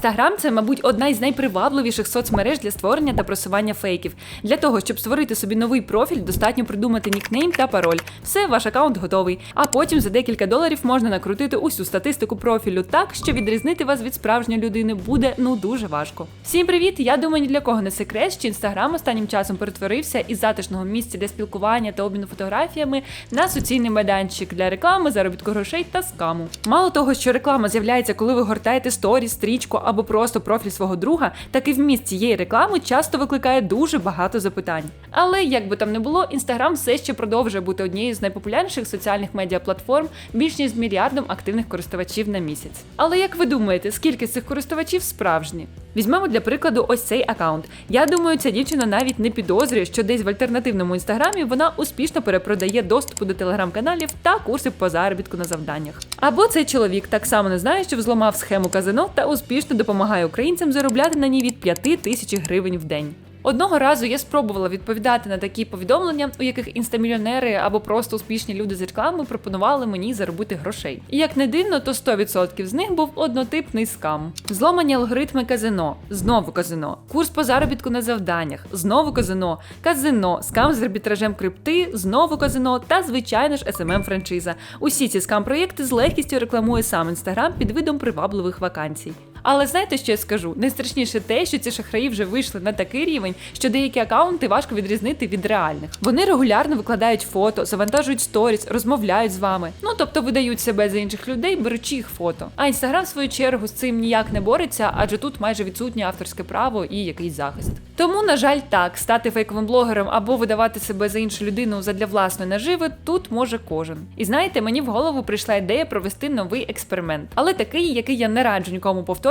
Інстаграм це, мабуть, одна із найпривабливіших соцмереж для створення та просування фейків. Для того, щоб створити собі новий профіль, достатньо придумати нікнейм та пароль. Все, ваш аккаунт готовий. А потім за декілька доларів можна накрутити усю статистику профілю так, що відрізнити вас від справжньої людини буде ну дуже важко. Всім привіт! Я думаю, ні для кого не секрет, що інстаграм останнім часом перетворився із затишного місця для спілкування та обміну фотографіями на суцільний майданчик для реклами, заробітку грошей та скаму. Мало того, що реклама з'являється, коли ви гортаєте сторіс, стрічку або просто профіль свого друга, так і вміст цієї реклами часто викликає дуже багато запитань. Але як би там не було, інстаграм все ще продовжує бути однією з найпопулярніших соціальних медіаплатформ більш ніж з мільярдом активних користувачів на місяць. Але як ви думаєте, скільки з цих користувачів справжні? Візьмемо для прикладу ось цей аккаунт. Я думаю, ця дівчина навіть не підозрює, що десь в альтернативному інстаграмі вона успішно перепродає доступу до телеграм-каналів та курси по заробітку на завданнях. Або цей чоловік так само не знає, що взломав схему казино та успішно допомагає українцям заробляти на ній від 5 тисяч гривень в день. Одного разу я спробувала відповідати на такі повідомлення, у яких інстамільйонери або просто успішні люди з реклами пропонували мені заробити грошей. І як не дивно, то 100% з них був однотипний скам. Зломані алгоритми казино, знову казино, курс по заробітку на завданнях, знову казино, казино, скам з арбітражем крипти, знову казино та, звичайно ж, smm франшиза. Усі ці скам-проєкти з легкістю рекламує сам інстаграм під видом привабливих вакансій. Але знаєте, що я скажу? Найстрашніше те, що ці шахраї вже вийшли на такий рівень, що деякі акаунти важко відрізнити від реальних. Вони регулярно викладають фото, завантажують сторіс, розмовляють з вами. Ну тобто видають себе за інших людей, беручи їх фото. А інстаграм, в свою чергу, з цим ніяк не бореться, адже тут майже відсутнє авторське право і якийсь захист. Тому, на жаль, так, стати фейковим блогером або видавати себе за іншу людину задля власної наживи тут може кожен. І знаєте, мені в голову прийшла ідея провести новий експеримент, але такий, який я не раджу нікому повторювати,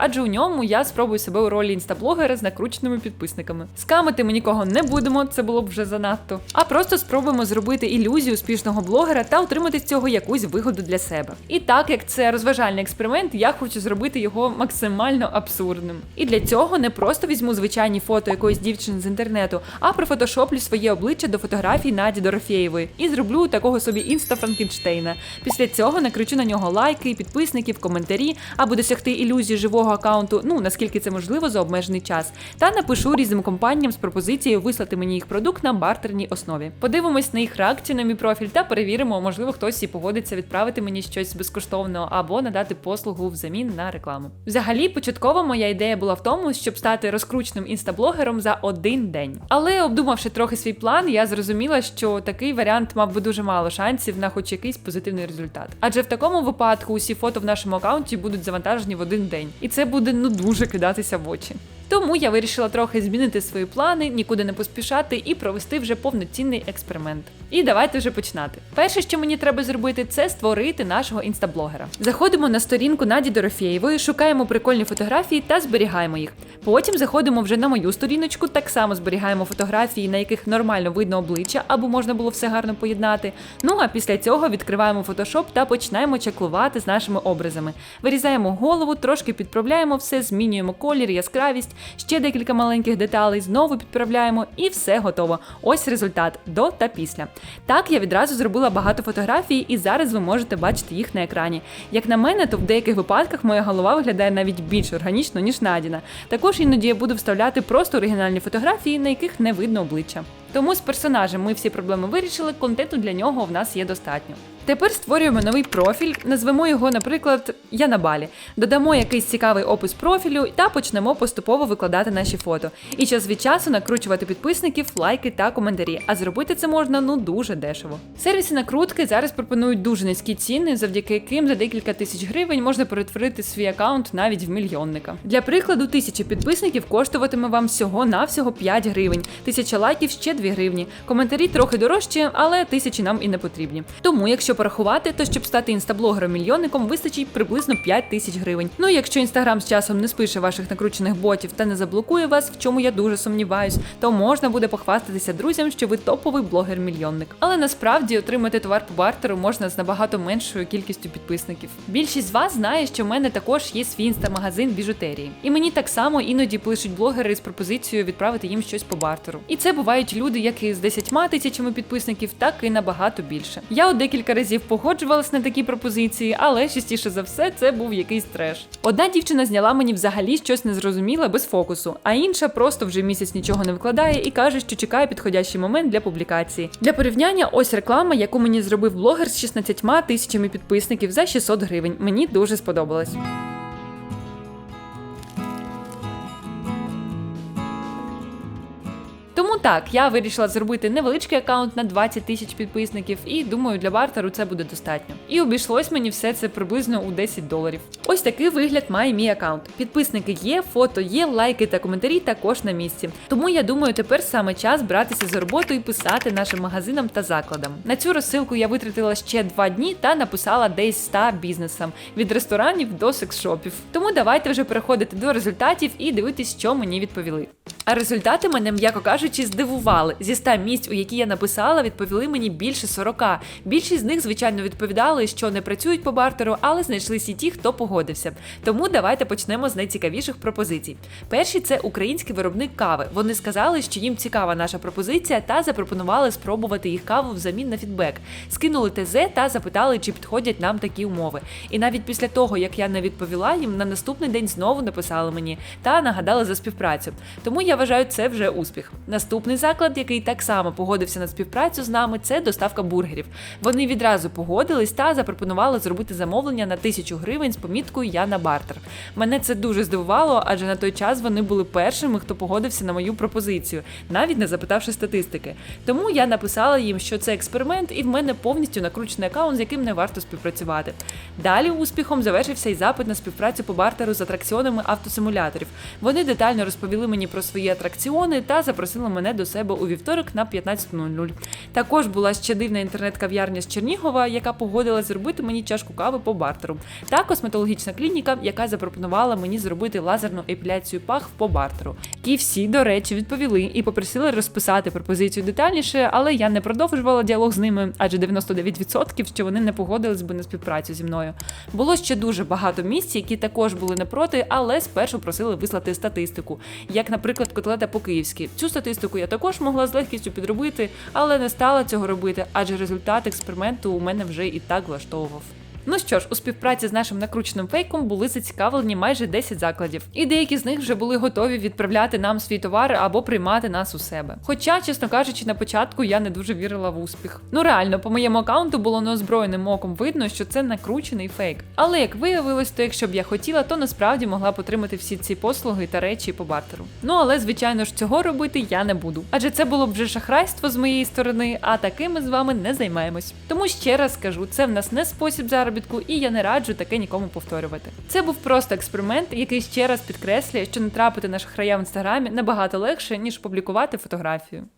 адже у ньому я спробую себе у ролі інстаблогера з накрученими підписниками. Скамити ми нікого не будемо, це було б вже занадто. А просто спробуємо зробити ілюзію успішного блогера та отримати з цього якусь вигоду для себе. І так як це розважальний експеримент, я хочу зробити його максимально абсурдним. І для цього не просто візьму звичайні фото якоїсь дівчини з інтернету, а профотошоплю своє обличчя до фотографій Наді Дорофєєвої і зроблю такого собі інста Франкенштейна. Після цього накричу на нього лайки, підписників, коментарі, аби досягти ілюзії живого аккаунту, ну наскільки це можливо за обмежений час, та напишу різним компаніям з пропозицією вислати мені їх продукт на бартерній основі. Подивимось на їх реакцію на мій профіль та перевіримо, можливо, хтось і погодиться відправити мені щось безкоштовно або надати послугу взамін на рекламу. Взагалі, початково моя ідея була в тому, щоб стати розкрученим інстаблогером за один день. Але обдумавши трохи свій план, я зрозуміла, що такий варіант мав би дуже мало шансів на хоч якийсь позитивний результат. Адже в такому випадку усі фото в нашому аккаунті будуть завантажені в один день, і це буде ну дуже кидатися в очі. Тому я вирішила трохи змінити свої плани, нікуди не поспішати і провести вже повноцінний експеримент. І давайте вже починати. Перше, що мені треба зробити, це створити нашого інстаблогера. Заходимо на сторінку Наді Дорофєєвої, шукаємо прикольні фотографії та зберігаємо їх. Потім заходимо вже на мою сторіночку, так само зберігаємо фотографії, на яких нормально видно обличчя, або можна було все гарно поєднати. Ну а після цього відкриваємо фотошоп та починаємо чеклувати з нашими образами. Вирізаємо голову, трошки підправляємо все, змінюємо колір, яскравість ще декілька маленьких деталей, знову підправляємо і все готово. Ось результат до та після. Так, я відразу зробила багато фотографій, і зараз ви можете бачити їх на екрані. Як на мене, то в деяких випадках моя голова виглядає навіть більш органічно, ніж Надіна. Також іноді я буду вставляти просто оригінальні фотографії, на яких не видно обличчя. Тому з персонажем ми всі проблеми вирішили, контенту для нього в нас є достатньо. Тепер створюємо новий профіль, назвемо його, наприклад, Я на балі. Додамо якийсь цікавий опис профілю та почнемо поступово викладати наші фото. І час від часу накручувати підписників, лайки та коментарі. А зробити це можна ну дуже дешево. Сервіси накрутки зараз пропонують дуже низькі ціни, завдяки яким за декілька тисяч гривень можна перетворити свій аккаунт навіть в мільйонника. Для прикладу, тисячі підписників коштуватиме вам всього-навсього 5 гривень, тисяча лайків ще 2 гривні. Коментарі трохи дорожчі, але тисячі нам і не потрібні. Тому, якщо порахувати, то щоб стати інстаблогером-мільйонником, вистачить приблизно 5 тисяч гривень. Ну і якщо інстаграм з часом не спише ваших накручених ботів та не заблокує вас, в чому я дуже сумніваюсь, то можна буде похвастатися друзям, що ви топовий блогер-мільйонник. Але насправді отримати товар по бартеру можна з набагато меншою кількістю підписників. Більшість з вас знає, що в мене також є свій інстамагазин біжутерії. І мені так само іноді пишуть блогери з пропозицією відправити їм щось по бартеру. І це бувають люди як і з 10 тисячами підписників, так і набагато більше. Я от декілька разів разів погоджувалась на такі пропозиції, але частіше за все це був якийсь треш. Одна дівчина зняла мені взагалі щось незрозуміле без фокусу, а інша просто вже місяць нічого не викладає і каже, що чекає підходящий момент для публікації. Для порівняння, ось реклама, яку мені зробив блогер з 16 тисячами підписників за 600 гривень. Мені дуже сподобалось. Тому так, я вирішила зробити невеличкий аккаунт на 20 тисяч підписників, і думаю, для бартеру це буде достатньо. І обійшлось мені все це приблизно у 10 доларів. Ось такий вигляд має мій аккаунт. Підписники є, фото є, лайки та коментарі також на місці. Тому я думаю, тепер саме час братися за роботу і писати нашим магазинам та закладам. На цю розсилку я витратила ще 2 дні та написала десь 100 бізнесам від ресторанів до секс-шопів. Тому давайте вже переходити до результатів і дивитись, що мені відповіли. А результати мене, м'яко кажучи, здивували. Зі 100 місць, у які я написала, відповіли мені більше 40. Більшість з них, звичайно, відповідали, що не працюють по бартеру, але знайшлися і ті, хто погодився. Тому давайте почнемо з найцікавіших пропозицій. Перший це український виробник кави. Вони сказали, що їм цікава наша пропозиція, та запропонували спробувати їх каву взамін на фідбек. Скинули ТЗ та запитали, чи підходять нам такі умови. І навіть після того, як я не відповіла їм, на наступний день знову написали мені та нагадали за співпрацю. Тому я вважаю, це вже успіх. Наступний заклад, який так само погодився на співпрацю з нами, це доставка бургерів. Вони відразу погодились та запропонували зробити замовлення на тисячу гривень з поміткою Я на бартер. Мене це дуже здивувало, адже на той час вони були першими, хто погодився на мою пропозицію, навіть не запитавши статистики. Тому я написала їм, що це експеримент, і в мене повністю накручений аккаунт, з яким не варто співпрацювати. Далі успіхом завершився і запит на співпрацю по бартеру з атракціонами автосимуляторів. Вони детально розповіли мені про свої атракціони та запросили мене до себе у вівторок на 15.00. Також була ще дивна інтернет-кав'ярня з Чернігова, яка погодилась зробити мені чашку кави по бартеру, та косметологічна клініка, яка запропонувала мені зробити лазерну епіляцію пах по бартеру. Ті всі, до речі, відповіли і попросили розписати пропозицію детальніше, але я не продовжувала діалог з ними, адже 99% що вони не погодились би на співпрацю зі мною. Було ще дуже багато місць, які також були не проти, але спершу просили вислати статистику, як, наприклад, котлета по-київськи. Цю статистику я також могла з легкістю підробити, але не стала цього робити, адже результат експерименту у мене вже і так влаштовував. Ну що ж, у співпраці з нашим накрученим фейком були зацікавлені майже 10 закладів, і деякі з них вже були готові відправляти нам свій товар або приймати нас у себе. Хоча, чесно кажучи, на початку я не дуже вірила в успіх. Ну реально, по моєму аккаунту було неозброєним оком видно, що це накручений фейк. Але як виявилось, то якщо б я хотіла, то насправді могла б отримати всі ці послуги та речі по бартеру. Ну але звичайно ж цього робити я не буду. Адже це було б вже шахрайство з моєї сторони, а таким ми з вами не займаємось. Тому ще раз скажу, це в нас не спосіб заробітку, і я не раджу таке нікому повторювати. Це був просто експеримент, який ще раз підкреслює, що не трапити на шахрая в інстаграмі набагато легше, ніж публікувати фотографію.